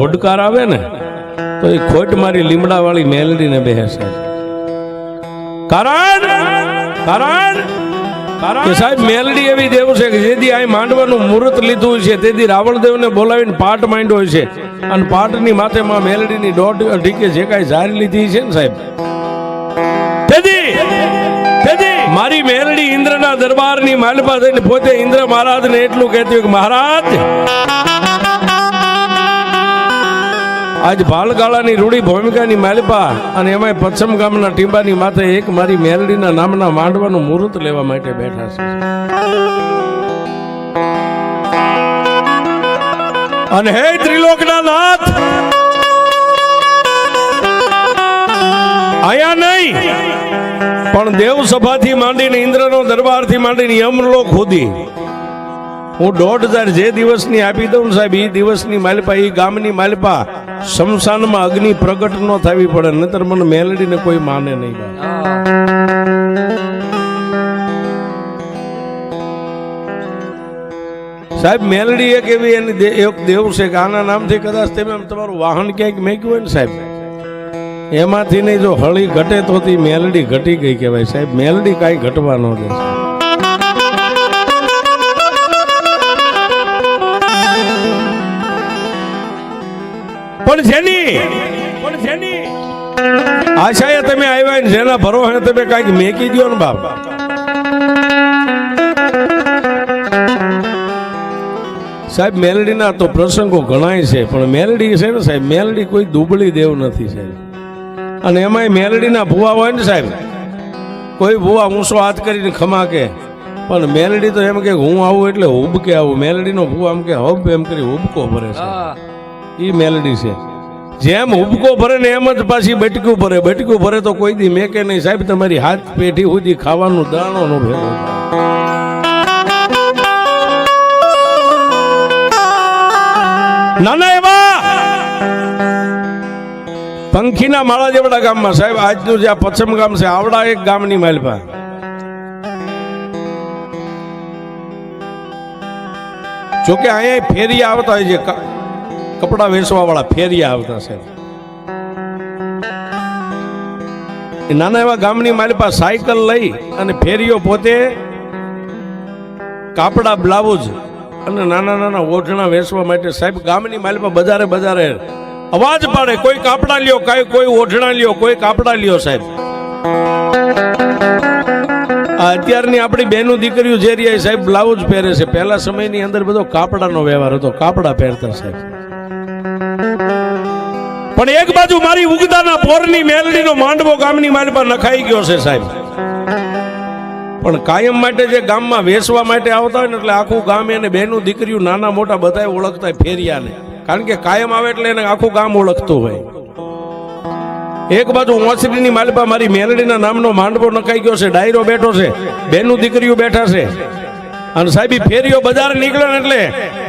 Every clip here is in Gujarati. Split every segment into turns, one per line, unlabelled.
હોડકાર આવે ને, તો એ ખોટ મારી લીમડા વાળી મેલડીને બેસે. કારણ કારણ કે સાહેબ મેલડી એવી દેવ છે કે જેથી આ માંડવાનું મુહૂર્ત લીધું છે, તેથી રાવણદેવને બોલાવીને પાટ માંડ્યો છે. અને પાટની માથે માં મેલડીની દોઢ ઢીકે જે કાંઈ ઝારી લીધી છે ને સાહેબ. તેથી મારી મેલડી ઇન્દ્રના દરબારની માલપા થઈને પોતે ઇન્દ્ર મહારાજને એટલું કહેતી કે મહારાજ આજ ભાલગાળાની રૂડી ભૂમિકાની માલિપા અને એમાંય પચ્છમ ગામના ટીંબાની માથે એક મારી મેલડીના નામના માંડવાનું મુહૂર્ત લેવા માટે બેઠા છે. અને હે ત્રિલોકના નાથ! આયા નહીં! પણ દેવસભાથી માંડીને ઇન્દ્રનો દરબારથી માંડીને યમલોક સુધી હું દોઢ હજાર જે દિવસની આપી દઉં સાહેબ એ દિવસની માલપા એ ગામની માલપા, શમશાનમાં અગ્નિ પ્રગટ ન થવી પડે, નતર મને મેલડીને કોઈ માને નહીં સાહેબ, મેલડી એક એવી એની એક દેવ છે કે આના નામથી કદાચ તમે તમારું વાહન ક્યાંક મેક્યું હોય ને સાહેબ. એમાંથી નહીં, જો હળી ઘટે તો મેલડી ઘટી ગઈ કહેવાય. સાહેબ, મેલડી કાંઈ ઘટવા ન દે. પણ આશાએ તમે આવ્યા ને જેના ભરોસે તમે કાંઈક મેકી દો ને બાપ. સાહેબ મેલડીના તો પ્રસંગો ઘણાય છે પણ મેલડી છે ને સાહેબ મેલડી કોઈ દુબળી દેવ નથી સાહેબ. અને એમાંય મેલડીના ભૂવા હોય ને સાહેબ કોઈ ભૂવા ઊંસો હાથ કરીને ખમાકે પણ મેલડી તો એમ કે હું આવું એટલે હુબકે આવું. મેલડીનો ભૂવા એમ કે હબ એમ કરી હુબકો ભરે છે. એ મેલડી છે. જેમ હુબકો ભરે ને એમ જ પાછી બટકું ભરે. બટકું ભરે તો કોઈ દી મેકે નહીં. સાહેબ, તમારી હાથ પેઢી સુધી ખાવાનું દાણો નો ભેગો. નાના એવા! પંખીના માળા જેવડા ગામમાં, સાહેબ, આજનું જે આ પશ્ચિમ ગામ છે, આવડા એક ગામની માલપા. જોકે અહીંયા ફેરી આવતા હોય છે. કપડા વેચવા વાળા ફેરિયા આવતા સાહેબ નાના એવા ગામની મારી પાસે સાયકલ લઈ અને ફેરીઓ પોતે કાપડા, બ્લાઉઝ અને નાના નાના ઓઢણા વેચવા માટે સાહેબ ગામની માલ પાસે બજારે બજારે અવાજ પાડે, કોઈ કાપડા લ્યો, કઈ કોઈ ઓઢણા લ્યો, કોઈ કાપડા લ્યો સાહેબ. અત્યારની આપણી બેનો દીકરીઓ જે રહી સાહેબ, બ્લાઉઝ પહેરે છે. પહેલા સમયની અંદર બધો કાપડાનો વ્યવહાર હતો, કાપડા પહેરતા સાહેબ. પણ એક બાજુ મારી ઉગદાના પોરની મેલડીનો માંડવો ગામની મારી પર નખાઈ ગયો છે સાહેબ. પણ કાયમ માટે જે ગામમાં વેસવા માટે આવતા હોય ને એટલે આખું ગામ એને બેનું દીકરીઓ નાના મોટા બધાય ઓળખતા ફેરિયાને. કારણ કે કાયમ આવે એટલે એને આખું ગામ ઓળખતું હોય. એક બાજુ ઓસરીની માલપા મારી મેલડીના નામનો માંડવો નખાઈ ગયો છે, ડાયરો બેઠો છે, બેનું દીકરીઓ બેઠા છે. અને સાહેબ ફેરીઓ બજાર નીકળે એટલે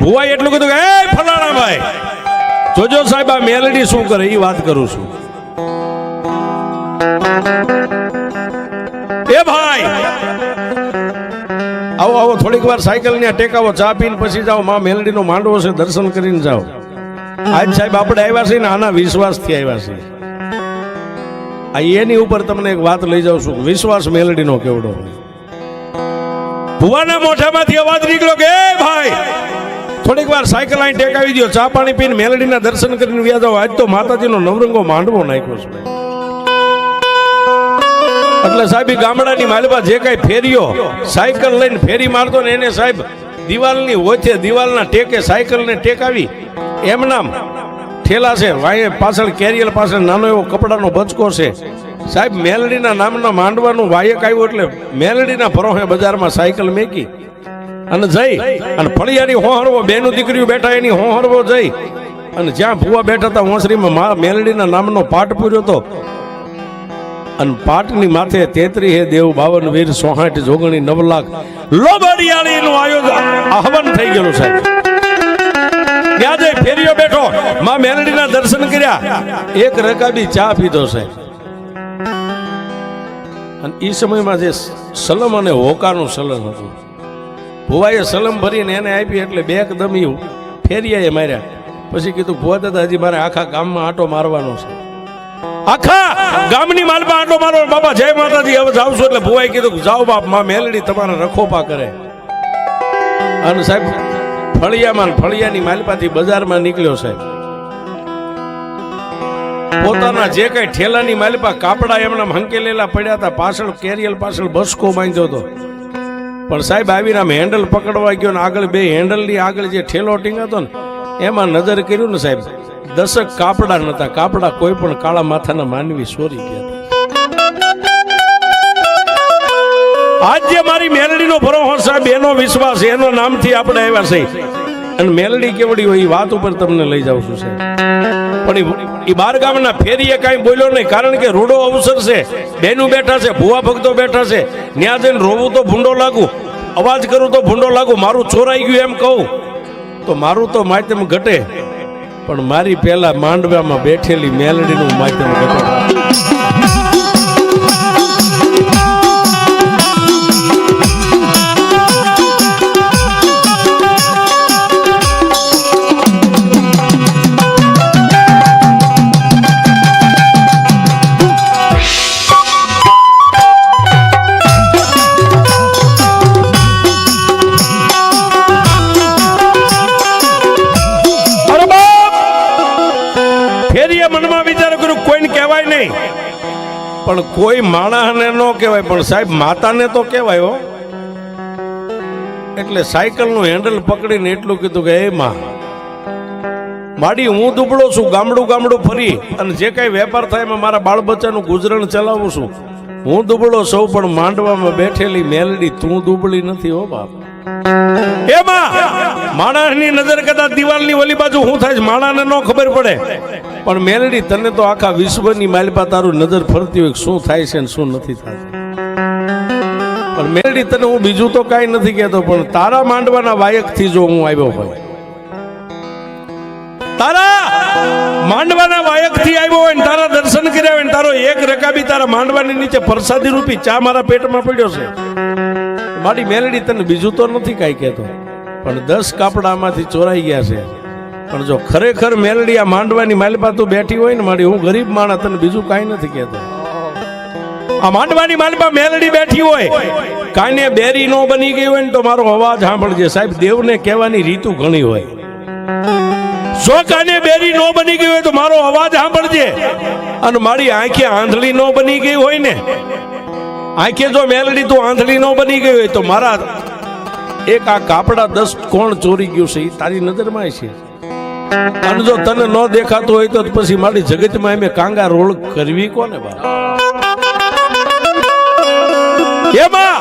ભુવાઈ એટલું કીધું કે, એ ફલાણા ભાઈ જોજો સાહેબ, આ મેલડી શું કરે એ વાત કરું છું. એ ભાઈ! આવો આવો, થોડીક વાર સાયકલ ને ટેકાવો, ચા પીને પછી જાઓ. માં મેલડીનો માંડવો છે, દર્શન કરીને જાઓ. આજ સાહેબ આપણે આવ્યા છીએ ને આના વિશ્વાસથી આવ્યા છીએ. આ એની ઉપર તમને એક વાત લઈ જાઉં છું. વિશ્વાસ મેલડીનો કેવડો ભુવાના મોઢામાંથી અવાજ નીકળ્યો કે ભાઈ થોડીક વાર સાયકલ અહીં ટેકાવી દો ચા પાણી પીને મેલડીના દર્શન કરીને વ્યા જાઓ. આજ તો માતાજીનો નવરંગો માંડવો નાખ્યો છે એટલે સાહેબ ગામડાની માલપા જે કાંઈ ફેર્યો સાયકલ લઈને ફેરી મારતો ને એને સાહેબ, દિવાલની ઓછે દિવાલના ટેકે સાયકલને ટેકાવી. એમ નામ ઠેલા છે. વાંહે પાછળ કેરિયર પાછળ નાનો એવો કપડાનો બચકો છે. સાહેબ, મેલડીના નામના માંડવાનું વાયક આવ્યું એટલે મેલડીના ભરોહે બજારમાં સાયકલ મેકી. અને જઈ. અને ફળિયાની હોહરવો બેનું દીકરીઓ બેઠા એની હોહરવો જઈ. અને જ્યાં ભુવા બેઠા હતા હોંસરીમાં મા મેલડીના નામનો પાઠ પૂર્યો હતો. અને પાટની માથે તેત્રી હે દેવ બાવન વીર સોહાઠ જોગણી નવ લાખ. લોબડિયાળીનું આયોજન આહવાન થઈ ગયેલું સાહેબ ત્યાં જઈ ફેરીઓ બેઠો. માં મેલડીના દર્શન કર્યા. એક રકાબી ચા પીધો સાહેબ અને એ સમયમાં જે સલમ અને હોકાનું સલમ હતું. ભુવાએ સલમ ભરીને એને આપી એટલે બે એકદમ એ ફેરિયાએ માર્યા. પછી કીધું ભુવા દાદા હજી મારે આખા ગામમાં આટો મારવાનો છે. આખા ગામની માલમાં આટો મારો બાબા જય માતાજી હવે જાઉં છું એટલે ભુવાએ કીધું જાઓ બાપમાં મેલડી તમારે રખોપા કરે. અને સાહેબ ફળિયામાં ફળિયાની માલપાથી બજારમાં નીકળ્યો સાહેબ પોતાના જે કઈ ઠેલાની માલપા કાપડા એમના હંકેલેલા પડ્યા હતા પાછળ કેરિયલ પાછળ બસકો માંગ્યો હતો. પણ સાહેબ આવીને આમ હેન્ડલ પકડવા ગયો ને આગળ બે હેન્ડલની આગળ જે ઠેલો ટીંગાતો ને, એમાં નજર કર્યું ને સાહેબ, દશક કાપડા નતા, કાપડા કોઈ પણ કાળા માથાના માનવી સોરી ગયા. આજે મારી મેલડીનો ભરોહો સાહેબ, એનો વિશ્વાસ, એનો નામથી આપણે આવ્યા છે અને મેલડી કેવડી હોય એ વાત ઉપર તમને લઈ જાઉં છું સાહેબ. પણ એ બાર ગામના ફેરીએ કાંઈ બોલ્યો નહીં, કારણ કે રૂડો અવસર છે. બેનું બેઠા છે, ભુવા ભક્તો બેઠા છે. ત્યાં જઈને રોવું તો ભૂંડો લાગુ, અવાજ કરું તો ભૂંડો લાગુ, મારું ચોરાઈ ગયું એમ કહું. તો મારું તો માધ્યમ ઘટે, પણ મારી પહેલા માંડવામાં બેઠેલી મેલડીનું માધ્યમ ઘટે. કોઈ માણસને ન કહેવાય, પણ સાહેબ માતાને તો કહેવાય હો. એટલે સાયકલનું હેન્ડલ પકડીને એટલું કીધું કે, એ માં, માડી, હું દુબળો છું, ગામડું ગામડું ફરી, અને જે કાંઈ વેપાર થાય એમાં મારા બાળ બચ્ચાનું ગુજરાન ચલાવું છું. હું દુબળો સૌ પણ માંડવામાં બેઠેલી મેલડી, તું દુબળી નથી હો, બાપ. એમાં માણસની નજર કદાચ દિવાલની ઓલી બાજુ હું થાય માણાને ન ખબર પડે. પણ મેલડી, તને તો આખા વિશ્વની માલપા તારું નજર ફરતી હોય શું થાય છે ને શું નથી થતું? પણ મેલડી, તને હું બીજું તો કાંઈ નથી કહેતો, પણ તારા માંડવાના વાયકથી જો હું આવ્યો હોય. તારા માંડવાના વાયકથી આવ્યો હોય ને તારા દર્શન કર્યા હોય ને તારો એક રકાબી તારા માંડવાની નીચે પ્રસાદી રૂપી ચા મારા પેટમાં પડ્યો છે. મારી મેલડી, તને બીજું તો નથી કાંઈ કહેતો, પણ દસ કાપડામાંથી ચોરાઈ ગયા છે. પણ જો ખરેખર મેલડી આ માંડવાની માલપા તું બેઠી હોય ને મારી, હું ગરીબ માણસ તને બીજું કાંઈ નથી કહેતો. આ માંડવાની માલપા મેલડી બેઠી હોય કાને બેરી નો બની ગઈ હોય ને તો મારો અવાજ સાંભળજે. સાહેબ, દેવને કહેવાની રીતુ ઘણી હોય. જો કાને બેરી નો બની ગઈ હોય તો મારો અવાજ સાંભળજે. અને મારી આંખે આંધળી નો બની ગઈ હોય ને, આંખે જો મેલડી તું આંધળી નો બની ગઈ હોય તો મારા એક આ કાપડા દસ કોણ ચોરી ગયું છે એ તારી નજરમાં છે. અને જો તને ન દેખાતું હોય તો પછી મારી જગતમાં એમ કાંગા રોળ કરવી કોને એમાં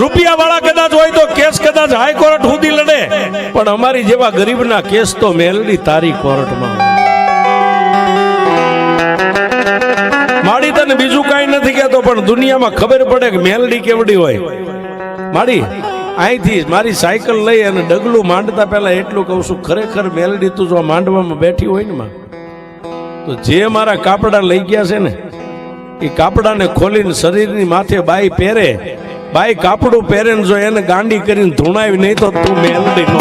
રૂપિયા વાળા કદાચ હોય તો કેસ કદાચ હાઈકોર્ટ સુધી લડે. પણ અમારી જેવા ગરીબના કેસ તો મેલડી તારી કોર્ટમાં. માડી તને બીજું કાંઈ નથી કહેતો, પણ દુનિયામાં ખબર પડે કે મેલડી કેવડી હોય. માડી અહીંથી મારી સાયકલ લઈ અને ડગલું માંડતા પહેલાં એટલું કહું છું, ખરેખર મેલડી તું જો માંડવામાં બેઠી હોય ને માં, તો જે મારા કાપડા લઈ ગયા છે ને, એ કાપડાને ખોલીને શરીરની માથે બાઈ પહેરે, બાઈ કાપડું પહેરે જો એને ગાંડી કરીને ધૂણાવી, નહીં તો તું મેલડી નો.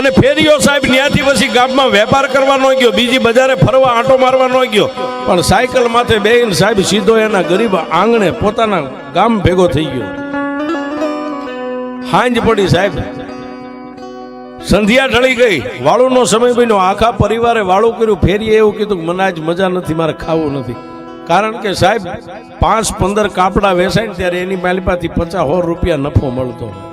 અને ફેરિયો સાહેબ ત્યાંથી પછી ગામમાં વેપાર કરવા ન ગયો, બીજી બજારે ફરવા આંટો મારવા ન ગયો. પણ સાયકલ માથે બેહીને સાહેબ સીધો એના ગરીબ આંગણે પોતાના ગામ ભેગો થઈ ગયો. હાંજ પડી સાહેબ. સંધ્યા ઢળી ગઈ. વાળુનો સમય બન્યો. આખા પરિવારે વાળું કર્યું. ફેરીએ એવું કીધું, મને આજ મજા નથી, મારે ખાવું નથી. કારણ કે સાહેબ, પાંચ પંદર કાપડા વેચાય ત્યારે એની માલિપાથી પચાસ સો રૂપિયા નફો મળતો.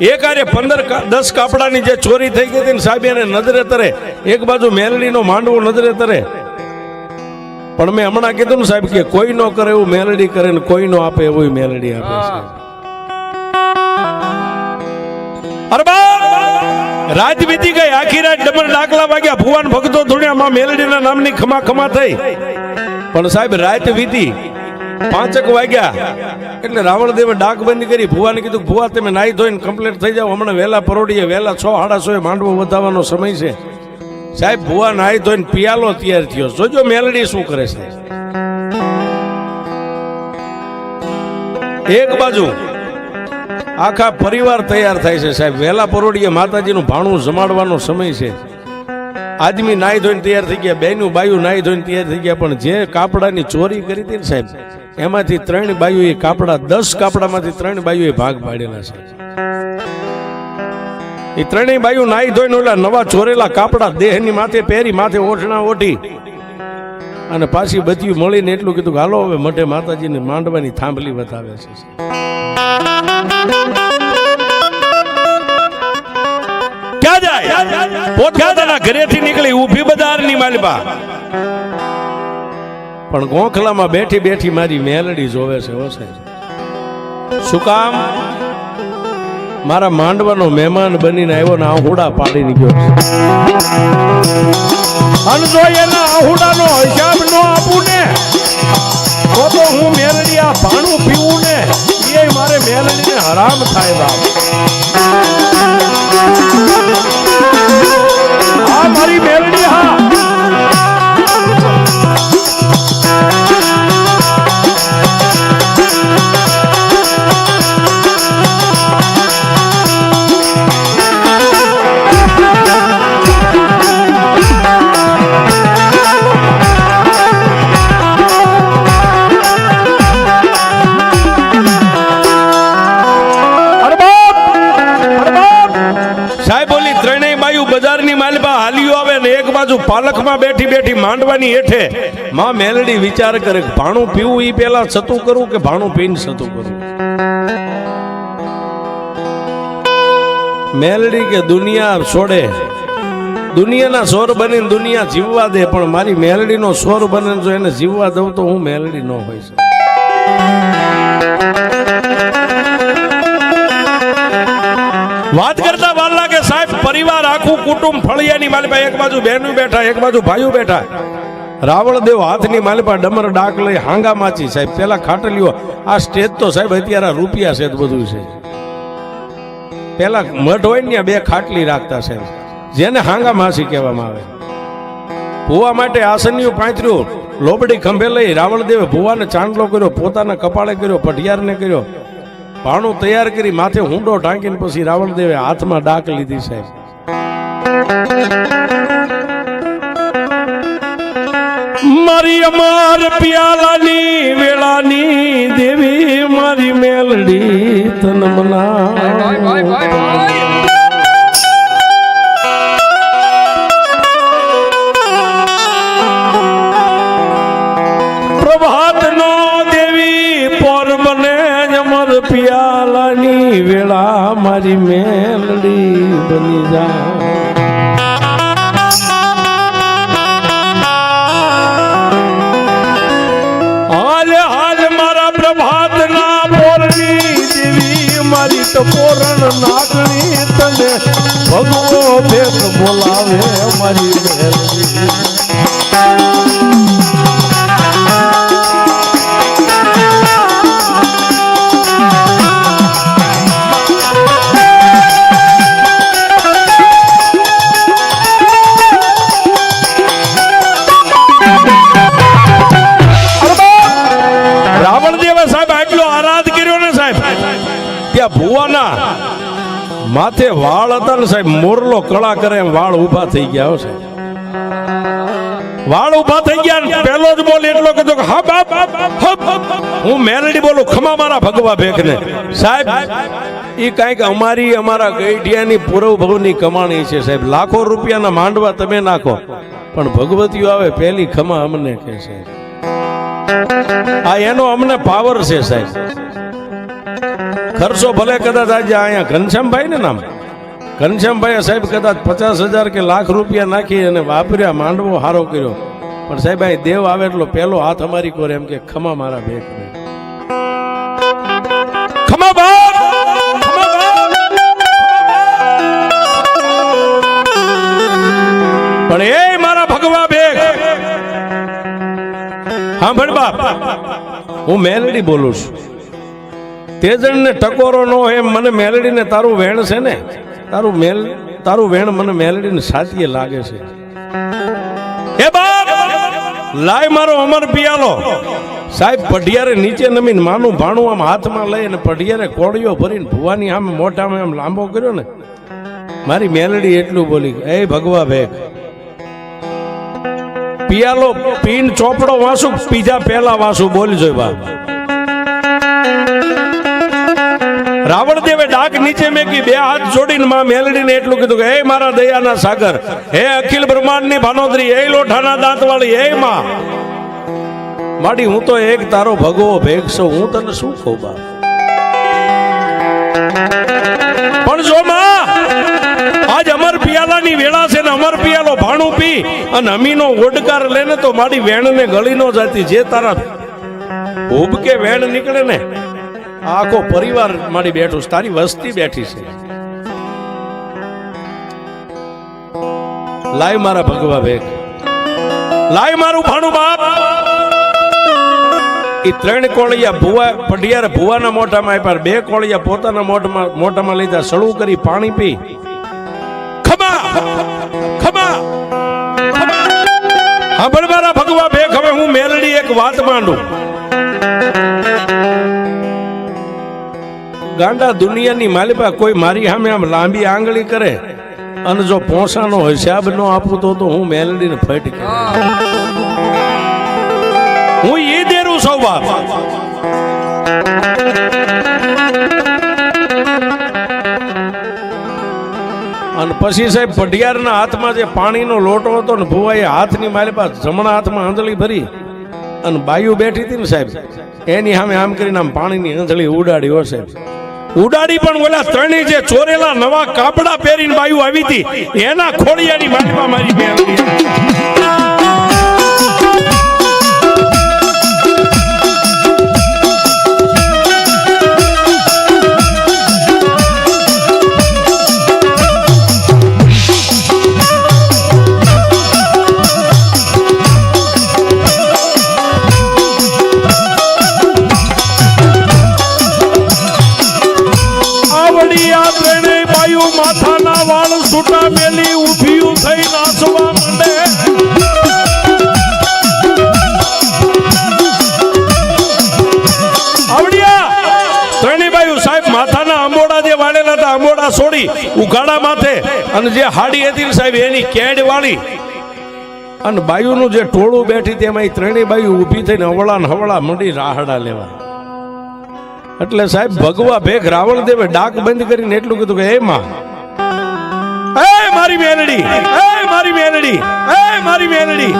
એક આરે પંદર દસ કાપડાની જે ચોરી થઈ ગઈ હતી સાહેબ, એને નજરે તરે. એક બાજુ મેલડીનો માંડવો નજરે તરે. પણ મેં હમણાં કીધું ને સાહેબ કે કોઈ નો કરે એવું મેલડી કરે ને કોઈ નો આપે એવું મેલડી આપે રાત વીતી ગઈ, આખી રાત ડબલ ડાકલા વાગ્યા. ભુવાન ભક્તો ધૂણ્યામાં મેલડીના નામની ખમા ખમા થઈ. પણ સાહેબ, રાત વીતી. પાંચક વાગ્યા. એટલે રાવણ દેવે ડાક બંધ કરી ભુવાને કીધું, ભુવા, તમે નાઈ ધોઈને કમ્પ્લીટ થઈ જાઓ. હમણાં વહેલા પરોડીએ, વહેલા છ, સાડા છ માંડવો વધારવાનો સમય છે. સાહેબ, ભુવા નાઈ ધોઈને પિયાલો તૈયાર થયો. જોજો મેલડી શું કરે છે. એક બાજુ આખા પરિવાર તૈયાર થાય છે સાહેબ. વહેલા પરોડીએ માતાજીનું ભાણું જમાડવાનો સમય છે. આદમી નાહી ધોઈને તૈયાર થઈ ગયા, બેનું બાયું નાહી ધોઈને તૈયાર થઈ ગયા, પણ જે કાપડાની ચોરી કરી હતી ને સાહેબ, એમાંથી ત્રણ બાયું એ કાપડા, દસ કાપડામાંથી ત્રણ બાયું એ ભાગ પાડેલા છે. એ ત્રણેય બાયું નાહી ધોઈને ઓલા નવા ચોરેલા કાપડા દેહની માથે પહેરી માથે ઓઠણા ઓઢી અને પાછી બધી મળીને એટલું કીધું હાલો, હવે મઢે માતાજીને માંડવાની થાંભલી બતાવે છે. જાય પોતખાતાના ઘરેથી નીકળી ઊભી બજારની માલપા પણ ગોખલામાં બેઠી બેઠી મારી મેલડી જોવે છે સાહેબ. શું કામ? મારા માંડવાનો મહેમાન બનીને આવ્યો ને આહુડા પાડીને ગયો અને જો એના આહુડાનો હિસાબ ન આપું ને તો તો હું મેલડી આ ભાણું પીવું ને એ મારે મેલડીને હરામ થાય બાપ. આ મારી મેલડી હા. બેઠી માંડવાની હેઠે માં મેલડી વિચાર કરે ભાણું પીવું એ પેલા સતું કરવું કે ભાણું પીને સતું કરવું મેલડી કે દુનિયા છોડે. દુનિયાના સ્વર બનીને દુનિયા જીવવા દે પણ મારી મેલડીનો સ્વર બને જો એને જીવવા દઉં તો હું મેલડી ન હોઈ શકું. વાત પરિવાર, આખું કુટુંબ ફળિયાની માલિપા, એક બાજુ બહેનું બેઠા, એક બાજુ ભાઈઓ બેઠા. રાવણ દેવ હાથની માલપા ડમર ડાક લઈ હાંગા માચી. સાહેબ, પેલા ખાટલીઓ, આ સ્ટેજ તો સાહેબ અત્યારે રૂપિયા છે બધું છે. પેલા મઠ હોય ને બે ખાટલી રાખતા છે જેને હાંગા માસી કહેવામાં આવે. ભુવા માટે આસનિયું પાંચર્યું લોબડી ખંભે લઈ રાવણ દેવે ભુવાને ચાંદલો કર્યો, પોતાના કપાળે કર્યો, પઢિયારને કર્યો. ભાણું તૈયાર કરી માથે હુંડો ઢાંકીને પછી રાવણ દેવે હાથમાં ડાક લીધી સાહેબ. મારી અમાર પ્યાલાની વેળાની દેવી, મારી મેલડી તન મના માથે વાળ હતા ને સાહેબ, મોરલો કળા કરે એમ વાળ ઊભા થઈ ગયા સાહેબ. વાળ ઊભા થઈ ગયા પેલો જ બોલ એટલો કીધો કે હા બાપ હું મેલડી બોલું, ખમા મારા ભગવા ભેખને સાહેબ એ કાંઈક અમારી, અમારા ગઈઢિયાની પૂરવ ભવની કમાણી છે સાહેબ. લાખો રૂપિયાના માંડવા તમે નાખો, પણ ભગવતીઓ આવે પહેલી ખમા અમને કહે છે આ એનો અમને પાવર છે સાહેબ. ખર્ચો ભલે કદાચ આજે અહીંયા ઘનશ્યામભાઈ ને નામ ઘનશ્યામભાઈ સાહેબ કદાચ પચાસ હજાર કે લાખ રૂપિયા નાખી અને વાપર્યા, માંડવો હારો કર્યો. પણ સાહેબ આ દેવ આવે એટલો પેલો હાથ અમારી કોરે એમ કે, ખમા મારા બે ખમા પણ એ મારા ભગવા બે હા ભણ બાપ, હું મેલડી બોલું છું. તેજણ ને ટકોરો નો એમ મને મેલડીને તારું વેણ છે ને? તારું મેલ, તારું વેણ મને મેલડીને સાચીએ લાગે છે. એ બાપ, લાય મારો અમર પિયાલો. સાહેબ, પઢિયારે નીચે નમીને માનું ભાણું આમ હાથમાં લઈ અને પઢિયારે કોળીઓ ભરીને ભુવાની આમ મોઢામાં આમ લાંબો કર્યો ને? મારી મેલડી એટલું બોલી, એ ભગવા ભેગ. પિયાલો પીન ચોપડો વાંસુ, પીજા પહેલા વાંસુ બોલી જોઈ બાપ. રાવણ દેવે ડાક નીચે મેકી, બે હાથ જોડીને માં મેલડીને એટલું કીધું કે, હે મારા દયાના સાગર, હે અખિલ બ્રહ્માંડની ભાનોદરી, હે લોઠાના દાંતવાળી, હે માં. માડી હું તો એક તારો ભગવો ભેગ છું, હું તને શું કહું બા પણ જો માં, આજ અમર પિયાલાની વેળા છે ને, અમર પિયાલો ભાણું પી અને અમીનો ઓડકાર લેને તો મારી વેણને ગળી ન જાતી, જે તારા ઉબકે વેણ નીકળે ને આખો પરિવાર મારી બેઠું. તારી વસ્તી બેઠી છે. લાય મારા ભગવા ભેગ. લાય મારું ભાણું બાપ. એ ત્રણ કોળિયા ભુવા, પઢિયાર ભુવાના મોઢામાં આપ્યા, બે કોળિયા પોતાના મોઢામાં મોઢામાં લીધા, સળું કરી પાણી પી. ખમા ખમા હા મારા ભગવા ભેગ, હવે હું મેલડી એક વાત માંડું. ગાંડા દુનિયાની માલિપા કોઈ મારી સામે આમ લાંબી આંગળી કરે અને જો પોસાનો હિસાબ ન આપું તો તો હું મેલડીને ફટ હું એ દેરું સૌ બાપ. અને પછી સાહેબ પઢિયારના હાથમાં જે પાણીનો લોટો હતો ને ભુવાએ હાથની મારી પાસે જમણા હાથમાં આંધળી ભરી અને બાયુ બેઠી હતી ને સાહેબ, એની સામે આમ કરીને આમ પાણીની આંધળી ઉડાડી હો સાહેબ. ઉડાડી પણ ઓલા ત્રણેય જે ચોરેલા નવા કાપડા પહેરીને બાયું આવી હતી, એના ખોળિયાની માલિપા મારી મેળવી થઈ નાચવા માંડે. અંબોડા છોડી ઉઘાડા માથે અને જે હાડી હતી સાહેબ, એની કેડ વાળી. અને બાયુનું જે ટોળું બેઠી તેમાં એ ત્રણેય બાયુ ઊભી થઈને હવળા હવળા મંડી રાહડા લેવા. એટલે સાહેબ, ભગવા ભેગ રાવણ દેવે ડાક બંધ કરીને એટલું કીધું કે એમાં મારી મેલડી એ મારી મેલડી એ મારી મેલડી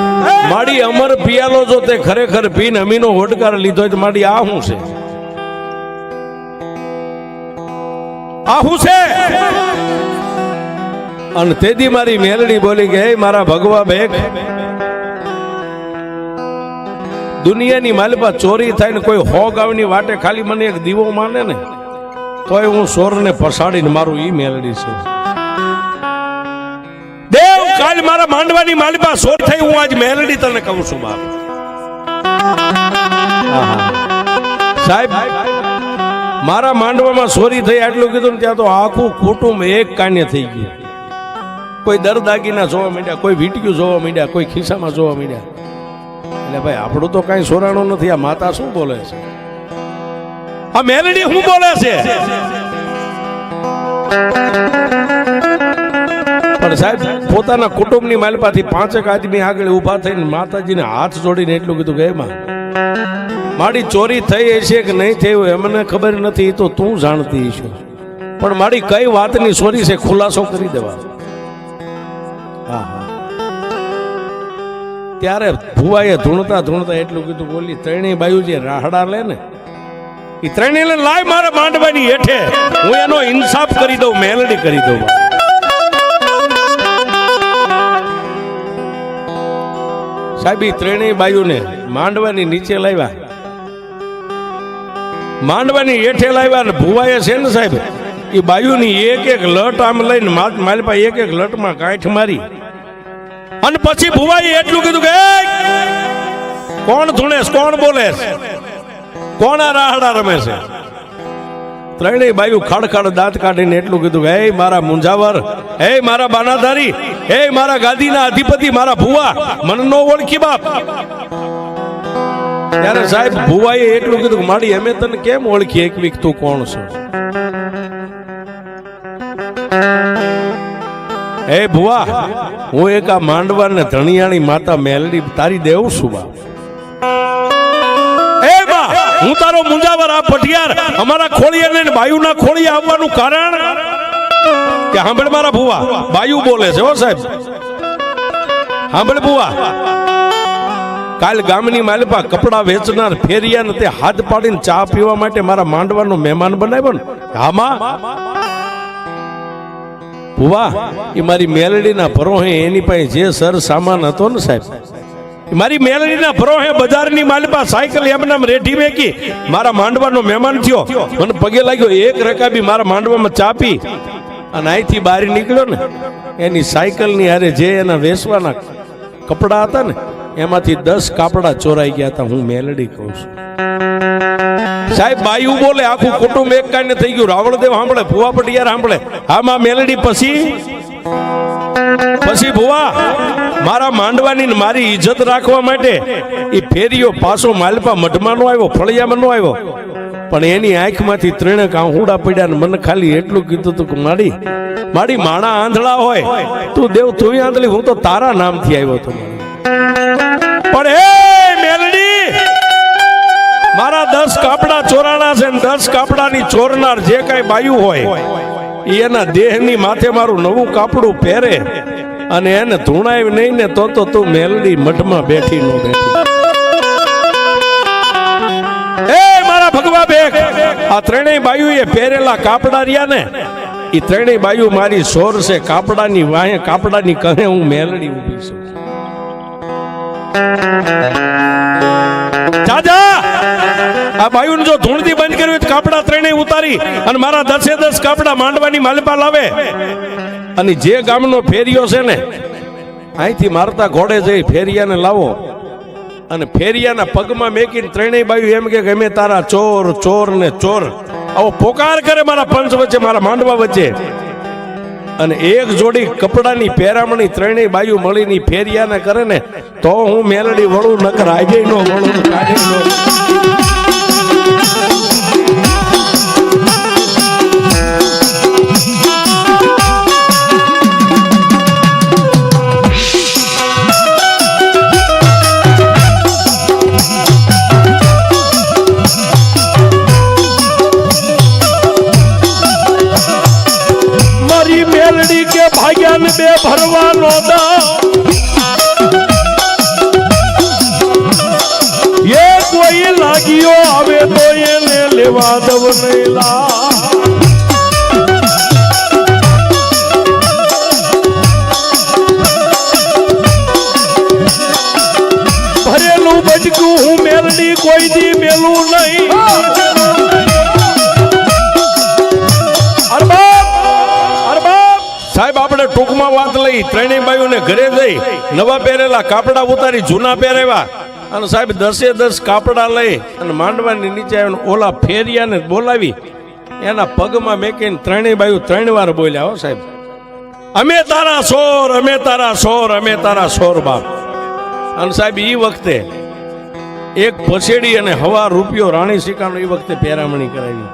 મારી અમર પિયાલો જો તે ખરેખર પીને અમીનો હોટકાર લીધો તો મારી આ હું છે? આ હું છે? અને તેથી મારી મેલડી બોલી કે મારા ભગવા બે દુનિયાની માલિપા ચોરી થાય ને કોઈ હો ગાવની વાટે ખાલી મને એક દીવો માને ને તોય હું સોરને પસાડીને મારું ઈ મેલડી છે. કાલ મારા માંડવાની માલિપા સોર થઈ હું આજ મેલડી તને કહું છું બાપ. સાહેબ મારા માંડવામાં સોરી થઈ આટલું કીધું ને ત્યાં તો આખું કુટુંબ એક કાને થઈ ગયું. કોઈ દર દાગીના જોવા માંડ્યા કોઈ વીંટ્યું જોવા માંડ્યા કોઈ ખિસ્સામાં જોવા માંડ્યા. એટલે ભાઈ આપણું તો કાંઈ સોરાણું નથી આ માતા શું બોલે છે? આ મેલડી શું બોલે છે? પણ સાહેબ, પોતાના કુટુંબની માલપાથી પાંચેક આદમી આગળ ઊભા થઈને માતાજીને હાથ જોડીને એટલું કીધું કે એમાં મારી ચોરી થઈ હશે કે નહીં થઈ હોય મને ખબર નથી તો તું જાણતી છો પણ મારી કઈ વાતની ચોરી છે, ખુલાસો કરી દેવા હા હા. ત્યારે ભુવાએ ધૂણતા ધૂણતા એટલું કીધું, બોલી, ત્રણેય બાયુ જે રાહડા લે ને, એ ત્રણેય લાય મારે માંડવાની હેઠે. હું એનો ઇન્સાફ કરી દઉં, મેલડી કરી દઉં. સાહેબ ત્રણેય બાયુને માંડવાની નીચે લાવ્યા. માંડવાની હેઠે લાવ્યા ને ભુવાએ છે ને સાહેબ એ બાયુની એક એક લટ આમ લઈને માત પાસે એક એક લટમાં કાંઠ મારી. અને પછી ભુવાએ એટલું કીધું કે કોણ ધૂણેશ, કોણ બોલે કોણ આ રાહડા રમે છે? ત્રણેય બાયુ ખડખડ દાંત કાઢીને એટલું કીધું હે મારા મુંજાવર હે મારા બાનાધારી હે મારા ગાદીના અધિપતિ, મારા ભુવા, મને નો ઓળખી બાપ. ત્યારે સાહેબ, ભુવાએ એટલું કીધું માડી, અમે તને કેમ ઓળખી એક વીક તું કોણ છો? હે ભુવા, હું એક આ માંડવા ને ધણિયાણી માતા મેલડી, તારી દેવ છું, બાપ. એ હું તારો મુંજાવર, આ પટિયાર, અમારા ખોળી ને બાયુના ખોળી આવવાનું કારણ? કે સાંભળ મારા ભુવા. બાયુ બોલે છે હો સાહેબ. સાંભળ ભુવા. કાલ ગામની માલપા કપડાં વેચનાર ફેરિયા ને તે હાથ પાડીને ચા પીવા માટે મારા માંડવાનો મહેમાન બનાવ્યો ને. હામાં. ભુવા, એ મારી મેલડીના ભરોહે એની પાસે જે સર સામાન હતો ને સાહેબ. મારી મેલડીના ભરોહે બજારની માલપા સાયકલ એમને રેઢી મેકી, મારા માંડવાનો મહેમાન થયો. મને પગે લાગ્યો, એક રકાબી મારા માંડવામાં ચાપી અને અહીંથી બહાર નીકળ્યો ને, એની સાયકલની હારે જે એના વેસવાના કપડા હતા ને, એમાંથી દસ કાપડા ચોરાઈ ગયા હતા, હું મેલડી કહું છું. સાહેબ બાયું બોલે આખું કુટુંબ એક કાંડ થઈ ગયું. રાવણદેવ સાંભળે, ભુવા પટિયાર સાંભળે. હા મેલડી પછી? પછી ભુવા, મારા માંડવાની ને મારી ઇજ્જત રાખવા માટે એ ફેરીઓ પાછો માલપા મઢમાં નો આવ્યો, ફળિયામાં નો આવ્યો. પણ એની આંખમાંથી ત્રણે કાંહુડા પડ્યા ને મને ખાલી એટલું કીધું હતું કે, માડી માડી, માણા આંધળા હોય. તું દેવ, તું આંધળી, હું તો તારા નામથી આવ્યો હતો. પણ હે મેલડી, મારા દસ કાપડા ચોરાણા છે ને દસ કાપડાની ચોરનાર જે કાંઈ બાયું હોય એના દેહની માથે મારું નવું કાપડું પહેરે અને એને ધૂણાય નહીં ને તો તો તું મેલડી મઠમાં બેઠી નો બેઠી. બેગ આ ત્રણેય બાયુ એ પહેરેલા કાપડા રહ્યા ને એ ત્રણેય બાયુ મારી સોર છે, કાપડાની વાહે, કાપડાની કહે હું મેલડી ઊભી છું. જાજા આ બાયુને જો ધૂણથી બંધ કર્યું તો કાપડા ત્રણેય ઉતારી અને મારા દસે દસ કાપડા માંડવાની માલપા લાવે અને જે ગામનો ફેરિયો છે ને અહીંથી મારતા ઘોડે જઈ ફેરિયાને લાવો. અને ફેરિયાના પગમાં મેકીને ત્રણેય બાયુ એમ કે અમે તારા ચોર ચોર ને ચોર. આવો પોકાર કરે મારા પંચ વચ્ચે, મારા માંડવા વચ્ચે. અને એક જોડી કપડાની પહેરામણી ત્રણેય બાયુ મળીની ફેરિયાને કરે ને, તો હું મેલડી વળું નકર આજે નો વળું ને નો ભરવાનો એ કોઈ લાગ્યો આવે તો એને લેવા દવ નહીં ભરેલું બચકું હું મેલડી કોઈ દી મેલું નહીં. આપણે ટૂંકમાં વાત લઈ ત્રણેય બાયુને ઘરે જઈ નવા પહેરેલા કાપડા ઉતારી, જૂના પહેરેવા અને સાહેબ દસે દસ કાપડા લઈ અને માંડવાની નીચે આવીને ઓલા ફેરિયાને બોલાવી. એના પગમાં મેકીને ત્રણેય બાયુ ત્રણ વાર બોલ્યા, હો સાહેબ. અમે તારા સોર, અમે તારા સોર, અમે તારા સોર બાપ. અને સાહેબ એ વખતે એક પછેડી અને હવા રૂપિયો રાણી સિકાનો એ વખતે પહેરામણી કરાવી.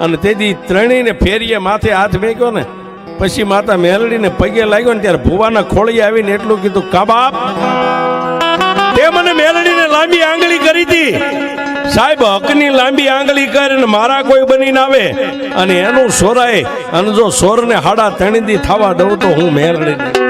અને તેથી ત્રણેયને ફેરીએ માથે હાથ મેક્યો ને પછી માતા મેલડીને પગે લાગ્યો ને ત્યારે ભુવાના ખોળી આવીને એટલું કીધું કબાબ તે મને મેલડીને લાંબી આંગળી કરી હતી સાહેબ, હકની લાંબી આંગળી કરે ને મારા કોઈ બનીને આવે. અને એનું સોરાય, અને જો સોરને હાડા ત્રણદી થવા દઉં તો હું મેલડીને.